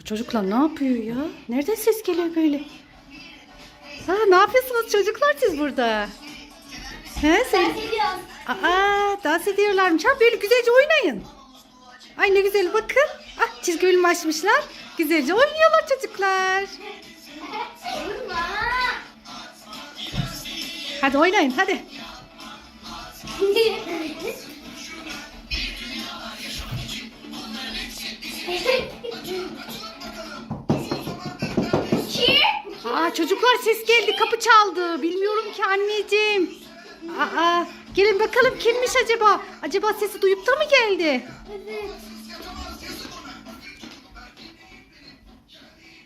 Bu çocuklar ne yapıyor ya? Nereden ses geliyor böyle? Ha, ne yapıyorsunuz çocuklar siz burada? He, sen... Seviyorum. Aa, dans ediyorlarmış. Ha, böyle güzelce oynayın. Ay ne güzel bakın. Ah, çizgi film açmışlar. Güzelce oynuyorlar çocuklar. Hadi oynayın hadi. Aa çocuklar ses geldi kapı çaldı. Bilmiyorum ki anneciğim. Aa gelin bakalım kimmiş acaba? Acaba sesi duyup da mı geldi? Evet.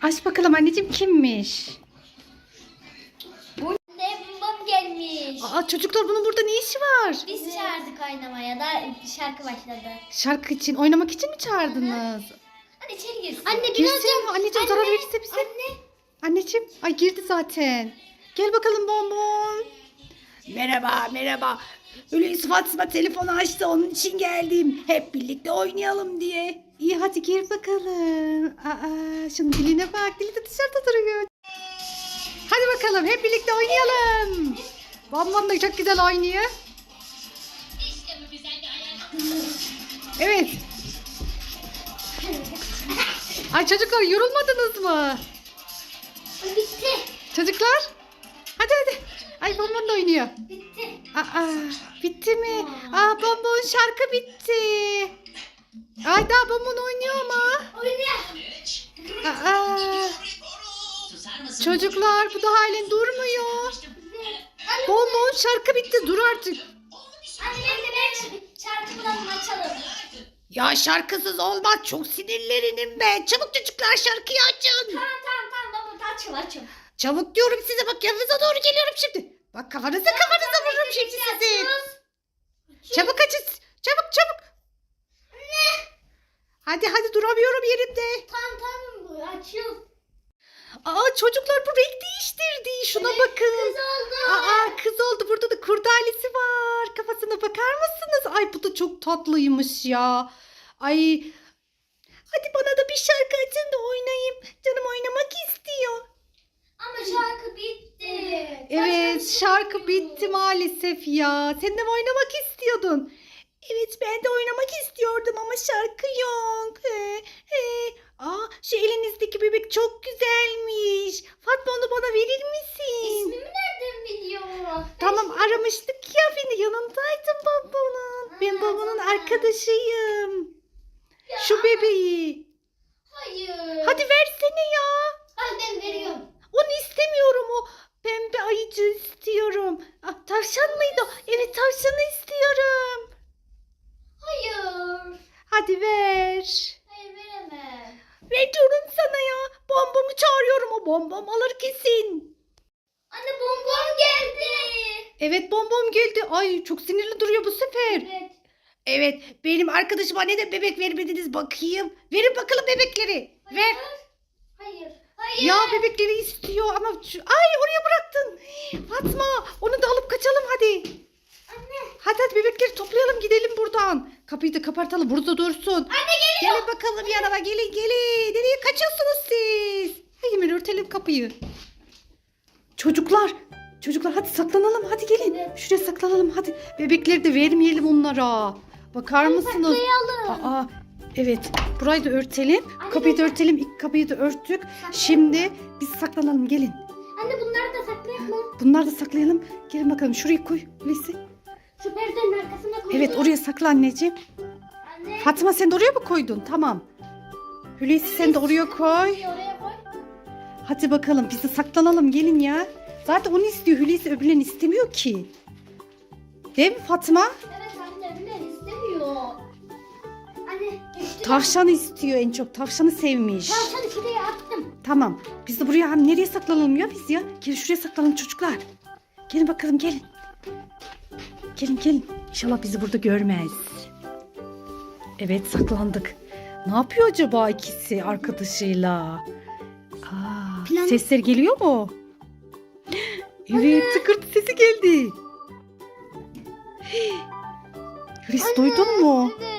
Aç bakalım anneciğim kimmiş? Babam gelmiş. Aa çocuklar bunun burada ne işi var? Biz çağırdık oynamaya da şarkı başladı. Şarkı için, oynamak için mi çağırdınız? Hadi içeri girsin. Anne Girsin mi? Anneciğim zarar verirse bize. Anne. Anneciğim, ay girdi zaten. Gel bakalım bonbon. Merhaba, merhaba. Hulusi Fatma telefonu açtı, onun için geldim. Hep birlikte oynayalım diye. İyi hadi gir bakalım. Aa, şunun diline bak, dili de dışarıda duruyor. Hadi bakalım, hep birlikte oynayalım. Bonbon da çok güzel oynuyor. Evet. Ay çocuklar yorulmadınız mı? Çocuklar. Hadi hadi. Ay bonbon da oynuyor. Bitti. Aa, bitti mi? Aa bonbon şarkı bitti. Ay daha bonbon oynuyor ama. Oyna. Aa, çocuklar bu da halen durmuyor. Bonbon şarkı bitti dur artık. Ya şarkısız olmaz çok sinirlerinim ben. Çabuk çocuklar şarkıyı açın. Tamam tamam tamam açıl açıl. Çabuk diyorum size bak yanınıza doğru geliyorum şimdi. Bak kafanıza kafanıza vururum şimdi sizin. Çabuk açın. Çabuk çabuk. Hadi hadi duramıyorum yerimde. Tamam tamam bu açıl. Aa çocuklar bu renk değiştirdi. Şuna bakın. Kız oldu. Aa kız oldu. Burada da kurdalesi var. Kafasına bakar mısınız? Ay bu da çok tatlıymış ya. Ay. Hadi bana da bir şarkı açın da oynayayım. Canım oynamak istiyor. Ama şarkı bitti. Evet şarkı bitti maalesef ya. Sen de mi oynamak istiyordun? Evet ben de oynamak istiyordum ama şarkı yok. He, he. Aa, şu elinizdeki bebek çok güzelmiş. Fatma onu bana verir misin? İsmimi nereden biliyor? Tamam aramıştık ya beni yanındaydın babanın. Ben babanın arkadaşıyım. Ya, Şu bebeği. Hayır. Hadi versene ya. Hadi ben veriyorum. Onu istemiyorum o. Pembe ayıcı istiyorum. Ah, tavşan mıydı? Evet tavşanı istiyorum. Hayır. Hadi ver. Hayır veremem. Veriyorum sana ya. Bombomu çağırıyorum o bombom alır kesin. Anne bonbon geldi. Evet bombom geldi. Ay çok sinirli duruyor bu sefer. Evet. Evet benim arkadaşıma neden bebek vermediniz bakayım. Verin bakalım bebekleri. Ver. Hayır. Ya bebekleri istiyor ama şu... Ay oraya bıraktın. Fatma onu da alıp kaçalım hadi. Anne. Hadi hadi bebekleri toplayalım gidelim buradan. Kapıyı da kapatalım burada dursun. Anne geliyor. Gelin bakalım yanıma gelin gelin. Nereye kaçıyorsunuz siz? Hemen örtelim kapıyı. Çocuklar. Çocuklar hadi saklanalım hadi gelin. Evet. Şuraya saklanalım hadi. Bebekleri de vermeyelim onlara. Bakar mısınız? Saklayalım. Aa evet burayı da örtelim. Anne, Kapıyı da örtelim. İlk kapıyı da örttük. Şimdi biz saklanalım gelin. Anne bunları da saklayalım mı? Bunları da saklayalım. Gelin bakalım şuraya koy Hulusi. Şu perdenin arkasına koyalım. Evet oraya sakla anneciğim. Anne. Fatma sen de oraya mı koydun? Tamam. Hulusi sen de oraya koy. Oraya koy. Hadi bakalım biz de saklanalım gelin ya. Zaten onu istiyor Hulusi öbürlerini istemiyor ki. Değil mi Fatma? Evet anne öbürleri istemiyor. Anne düştü. Tavşanı istiyor en çok. Tavşanı sevmiş. Tavşanı şuraya attım. Tamam. Biz de buraya hani nereye saklanalım ya biz ya? Gelin şuraya saklanalım çocuklar. Gelin bakalım gelin. Gelin gelin. İnşallah bizi burada görmez. Evet saklandık. Ne yapıyor acaba ikisi arkadaşıyla? Aa, Plan- Sesler geliyor mu? Evet tıkırtı sesi geldi. Hris duydun mu? Evet.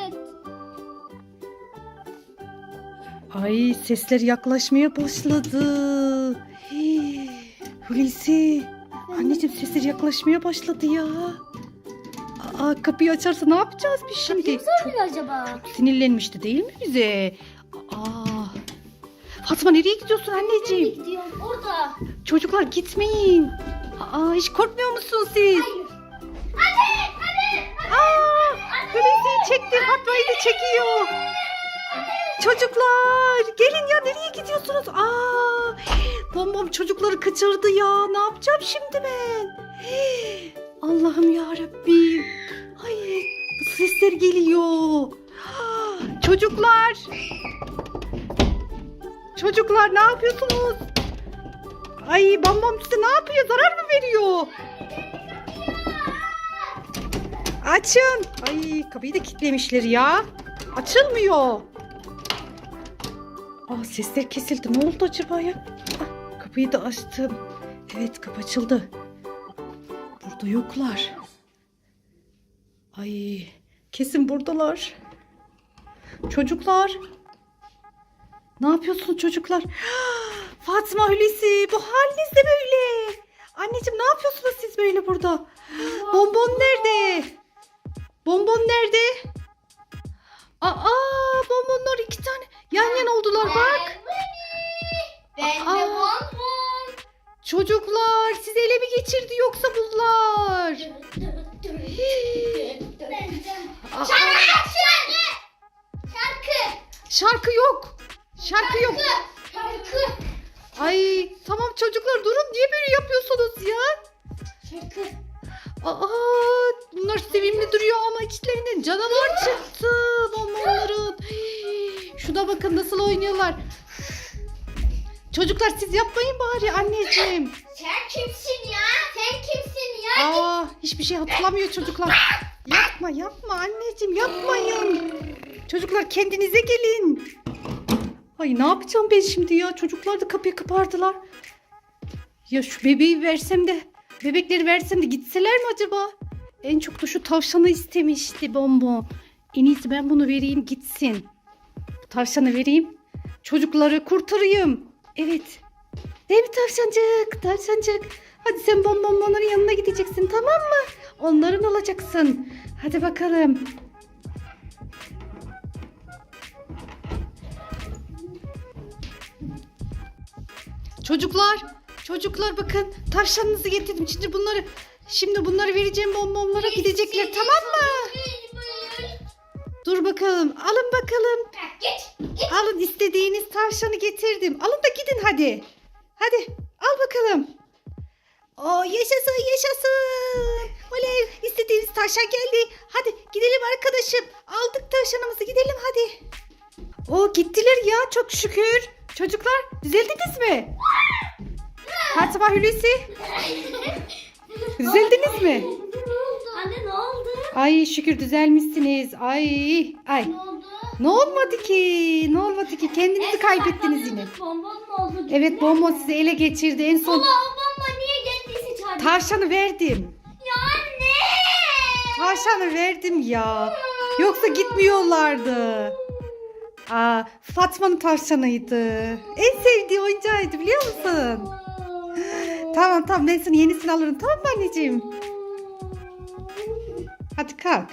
Ay sesler yaklaşmaya başladı. Hii, Hulusi. Anneciğim sesler yaklaşmaya başladı ya. Aa, kapıyı açarsa ne yapacağız biz şimdi? Kim soruyor acaba? Sinirlenmişti değil mi bize? Aa. Fatma nereye gidiyorsun anneciğim? Gidiyorum orada. Çocuklar gitmeyin. Aa, hiç korkmuyor musunuz siz? Hayır. Anne! Anne! Aa, Hulusi'yi çekti. Fatma'yı da çekiyor. Çocuklar gelin ya nereye gidiyorsunuz? Aa, bombom çocukları kaçırdı ya. Ne yapacağım şimdi ben? Allah'ım ya Rabbim. Ay bu sesler geliyor. Çocuklar. Çocuklar ne yapıyorsunuz? Ay bombom size ne yapıyor? Zarar mı veriyor? Açın. Ay kapıyı da kilitlemişler ya. Açılmıyor. Aa sesler kesildi. Ne oldu acaba ya? Ah, kapıyı da açtım. Evet kapı açıldı. Burada yoklar. Ay kesin buradalar. Çocuklar. Ne yapıyorsunuz çocuklar? Fatma Hulusi bu haliniz de böyle. Anneciğim ne yapıyorsunuz siz böyle burada? Bonbon nerede? Bonbon nerede? Aa bonbonlar iki tane yan yana oldular bak. Ben de bonbon. Çocuklar sizi ele mi geçirdi yoksa bunlar? Aa, Şarkı! Şarkı! şarkı yok. Şarkı yok. Şarkı! Ay tamam çocuklar durun niye böyle yapıyorsunuz ya? Şarkı! Aa bunlar sevimli duruyor ama içlerinden canavar çıktı bonbonların. Hii, Şuna bakın nasıl oynuyorlar. Çocuklar siz yapmayın bari anneciğim. Sen kimsin ya? Sen kimsin ya? Aa hiçbir şey hatırlamıyor çocuklar. Yapma yapma anneciğim yapmayın. Çocuklar kendinize gelin. Ay ne yapacağım ben şimdi ya? Çocuklar da kapıyı kapardılar. Ya şu bebeği versem de bebekleri versem de gitseler mi acaba? En çok da şu tavşanı istemişti bonbon. En iyisi ben bunu vereyim gitsin. Tavşanı vereyim. Çocukları kurtarayım. Evet. Değil mi tavşancık? Tavşancık. Hadi sen bonbonların yanına gideceksin tamam mı? Onların olacaksın. Hadi bakalım. Çocuklar, çocuklar bakın tavşanınızı getirdim. Şimdi bunları şimdi bunları vereceğim bonbonlara gidecekler tamam mı? Dur bakalım. Alın bakalım. Git! Git! Alın istediğiniz tavşanı getirdim. Alın da gidin hadi. Hadi al bakalım. Oo yaşasın yaşasın. Oley istediğiniz tavşan geldi. Hadi gidelim arkadaşım. Aldık tavşanımızı gidelim hadi. O gittiler ya çok şükür. Çocuklar düzeldiniz mi? Fatma Hulusi düzeldiniz mi? Anne ne oldu? Ay şükür düzelmişsiniz. Ay ay. Ne oldu? Ne olmadı ki? Ne olmadı ki? Kendinizi kaybettiniz yine. Bonbon mu oldu? Evet bonbon sizi ele geçirdi. En son Baba o bonbon niye geldiyse çağırdı? tavşanı verdim. Ya anne! Tavşanı verdim ya. Yoksa gitmiyorlardı. Aa, Fatma'nın tavşanıydı. En sevdiği oyuncağıydı biliyor musun? Tamam tamam ben sana yenisini alırım tamam mı anneciğim? Hadi kalk.